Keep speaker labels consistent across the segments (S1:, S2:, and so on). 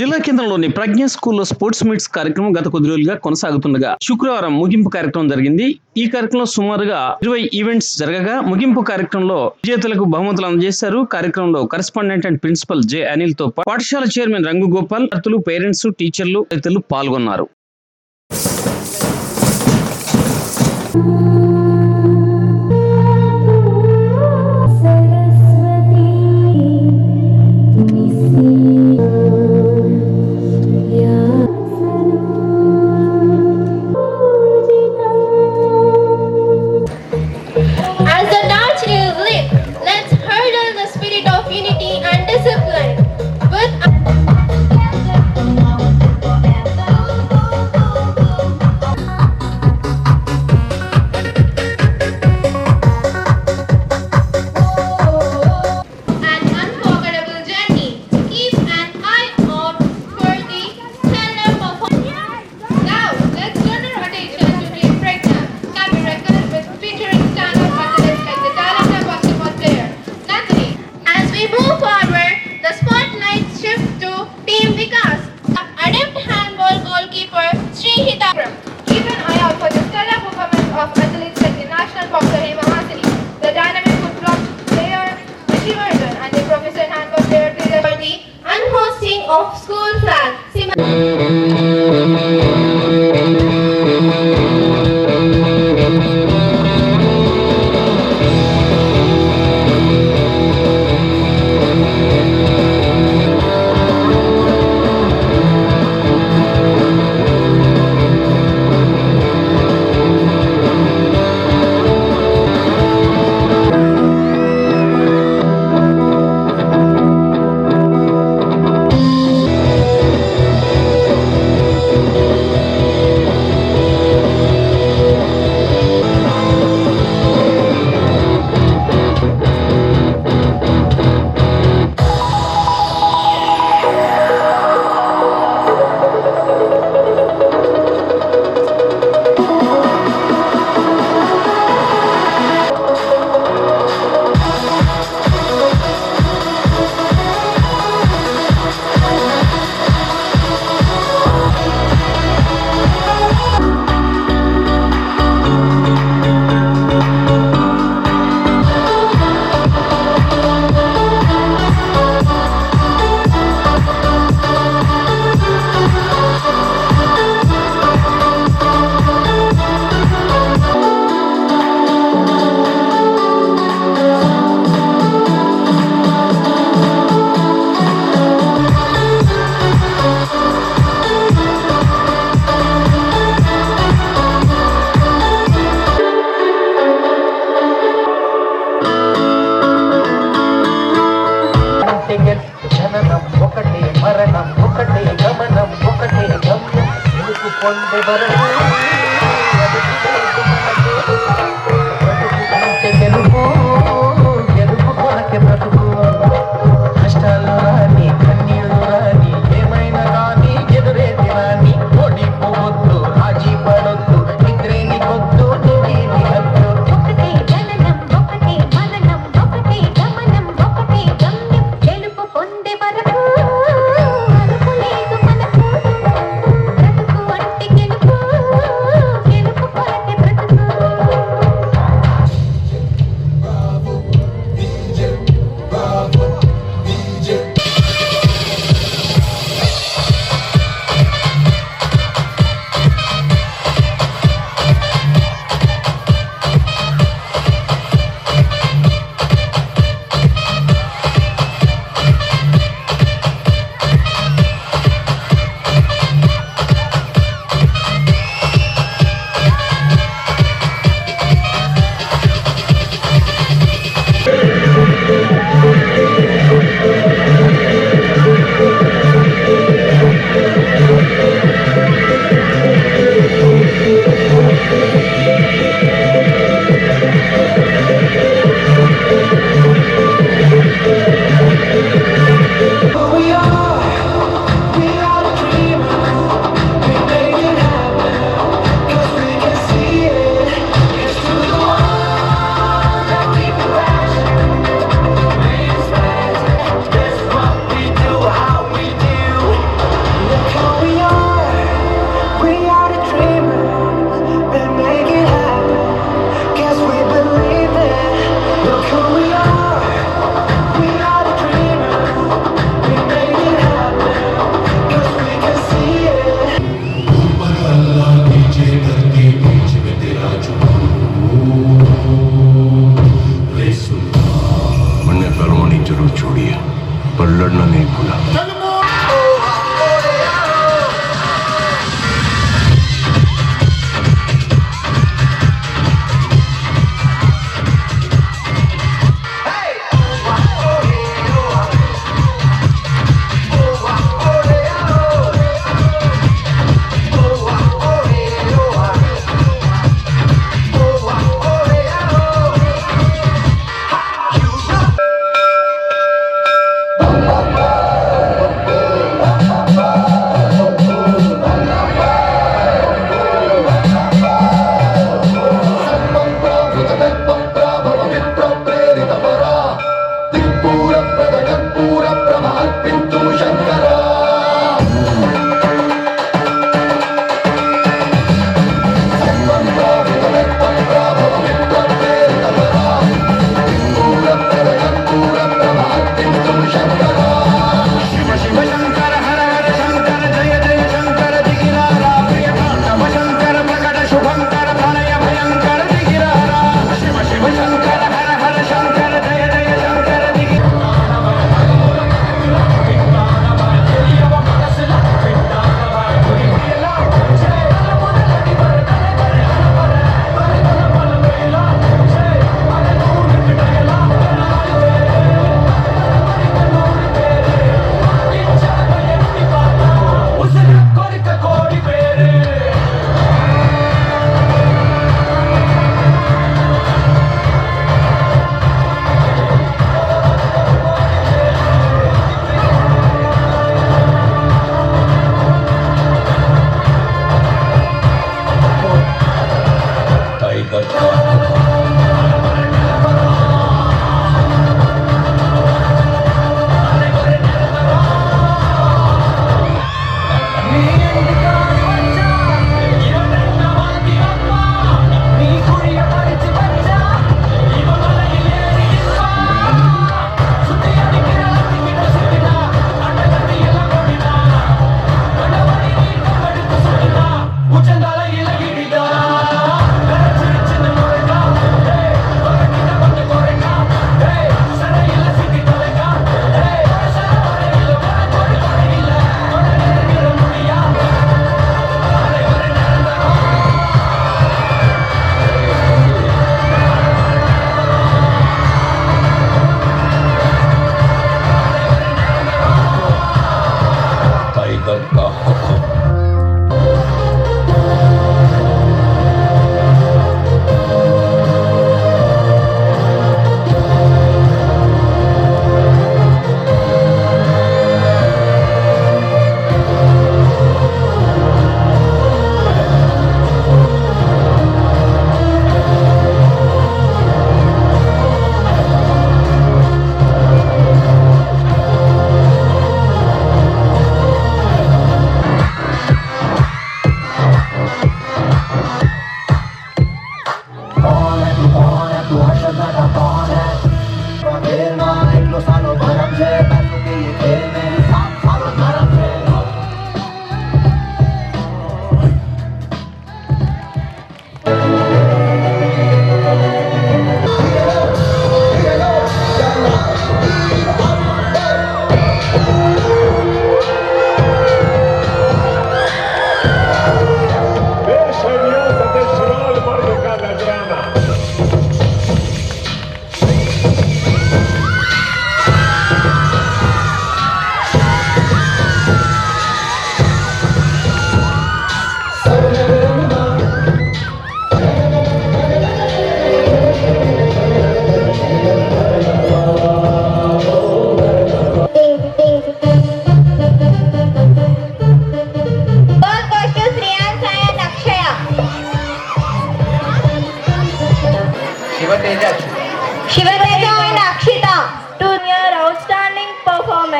S1: జిల్లా కేంద్రంలోని ప్రజ్ఞా స్కూల్లో స్పోర్ట్స్ మీట్స్ కార్యక్రమం గత కొద్ది రోజులుగా కొనసాగుతుండగా శుక్రవారం ముగింపు కార్యక్రమం జరిగింది ఈ కార్యక్రమంలో సుమారుగా ఇరవై ఈవెంట్స్ జరగగా ముగింపు కార్యక్రమంలో విజేతలకు బహుమతులు అందజేశారు కార్యక్రమంలో correspondent and principal J Anil తో పాఠశాల చైర్మన్ రంగు గోపాల్ పేరెంట్స్ టీచర్లు తదితరులు పాల్గొన్నారు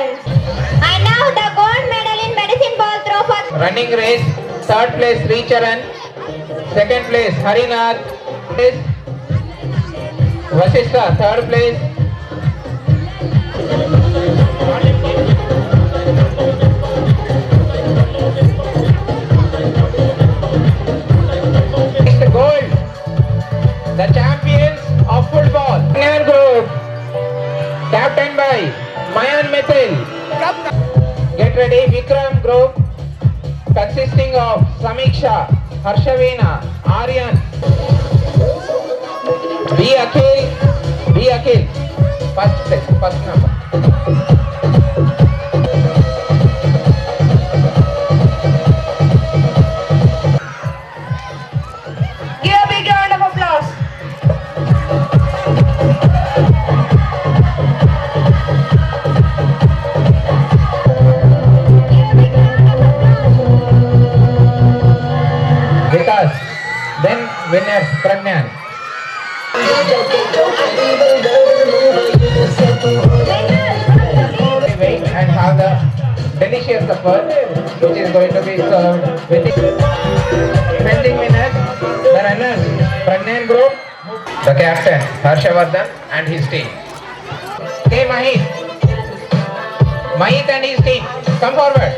S2: medals. And now the
S3: gold medal in medicine ball throw for
S4: running race. Third place Richaran. Second place Harinath. Place Vasishta. Third place. It's the gold. The champions of football. Group. Captain by 18. Get ready, Vikram group consisting of Samiksha, Harshavina, Aryan. Be Akhil, be Akhil. First, first number. And have the delicious supper, which is going to be served with 20 minutes. The runners, Group, the captain Harshavardhan and his team. Hey Mahit, Mahit and his team, come forward.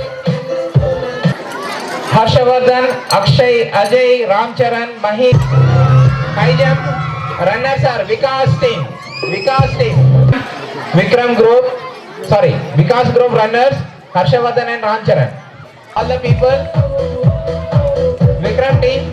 S4: Harshavardhan, Akshay, Ajay, Ramcharan, Mahit, high jump. Runners are Vikas team. Vikram group, Vikas group runners, Harshavardhan and Rancharan. All the people, Vikram team.